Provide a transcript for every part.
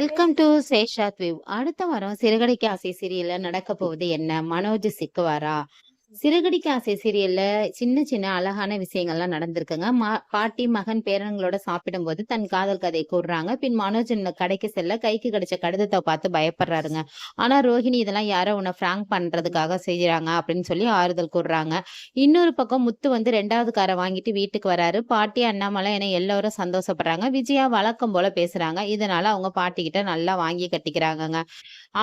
Welcome to சேஷாத் we've அடுத்த வாரம் சிறுகடைக்கு ஆசை சீரியல்ல நடக்க போவது என்ன? மனோஜ் சிக்குவாரா? சிறுகடிக்கு ஆசை சீரியல்ல சின்ன சின்ன அழகான விஷயங்கள்லாம் நடந்திருக்குங்க. பாட்டி மகன் பேரன்களோட சாப்பிடும்போது தன் காதல் கதை கூறுறாங்க. பின் மனோஜன் கடைக்கு செல்ல கைக்கு கிடைச்ச கடிதத்தை பார்த்து பயப்படுறாருங்க. ஆனா ரோஹிணி இதெல்லாம் யாரோ உன்னை ஃப்ராங்க் பண்றதுக்காக செய்யறாங்க அப்படின்னு சொல்லி ஆறுதல் கூறுறாங்க. இன்னொரு பக்கம் முத்து வந்து ரெண்டாவது காரை வாங்கிட்டு வீட்டுக்கு வராரு. பாட்டி அண்ணாமலை என எல்லாரும் சந்தோஷப்படுறாங்க. விஜயா வழக்கம் போல பேசுறாங்க. இதனால அவங்க பாட்டி கிட்ட நல்லா வாங்கி கட்டிக்கிறாங்கங்க.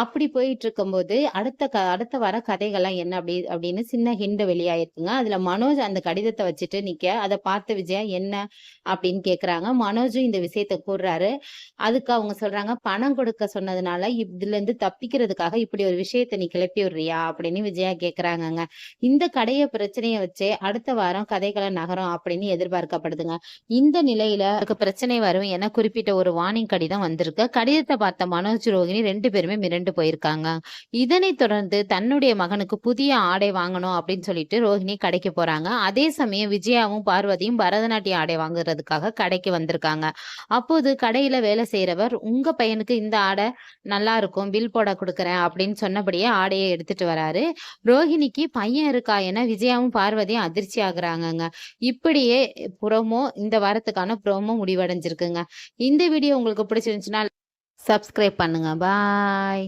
அப்படி போயிட்டு இருக்கும்போது அடுத்த அடுத்த வர கதைகள்லாம் என்ன அப்படி அப்படின்னு சின்ன ஹிண்ட் வெளியாயிருக்குங்க. அதுல மனோஜ் அந்த கடிதத்தை வச்சுட்டு நிக்க அதை பார்த்த விஜயா என்ன? அப்படின்னு கேக்குறாங்க. மனோஜும் இந்த விஷயத்த கூறுறாரு. அதுக்கு அவங்க சொல்றாங்க பணம் கொடுக்க சொன்னதுனால இதுல இருந்து தப்பிக்கிறதுக்காக இப்படி ஒரு விஷயத்த நீ கிளப்பி விடுறியா? அப்படின்னு விஜயா கேக்குறாங்கங்க. இந்த கடைய பிரச்சனையை வச்சே அடுத்த வாரம் கதைகளை நகரும் அப்படின்னு எதிர்பார்க்கப்படுதுங்க. இந்த நிலையில பிரச்சனை வரும் என குறிப்பிட்ட ஒரு வார்னிங் கடிதம் வந்திருக்கு. கடிதத்தை பார்த்த மனோஜ் ரோகிணி ரெண்டு பேருமே மிரண்டு போயிருக்காங்க. இதனை தொடர்ந்து தன்னுடைய மகனுக்கு புதிய ஆடை வாங்கணும் அப்படின்னு சொல்லிட்டு ரோஹிணி கடைக்கு போறாங்க. அதே சமயம் விஜயாவும் பார்வதியும் பரதநாட்டிய ஆடை வாங்குறதுக்காக கடைக்கு வந்திருக்காங்க. அப்போது கடையில வேலை செய்யறவர் உங்க பையனுக்கு இந்த ஆடை நல்லா இருக்கும் பில் போட கொடுக்குறேன் அப்படின்னு சொன்னபடியே ஆடையை எடுத்துட்டு வராரு. ரோஹிணிக்கு பையன் இருக்கா என விஜயாவும் பார்வதியும் அதிர்ச்சி ஆகுறாங்கங்க. இப்படியே புறமோ இந்த வாரத்துக்கான புறமோ முடிவடைஞ்சிருக்குங்க. இந்த வீடியோ உங்களுக்கு பிடிச்சிருந்துச்சுன்னா சப்ஸ்கிரைப் பண்ணுங்க. பாய்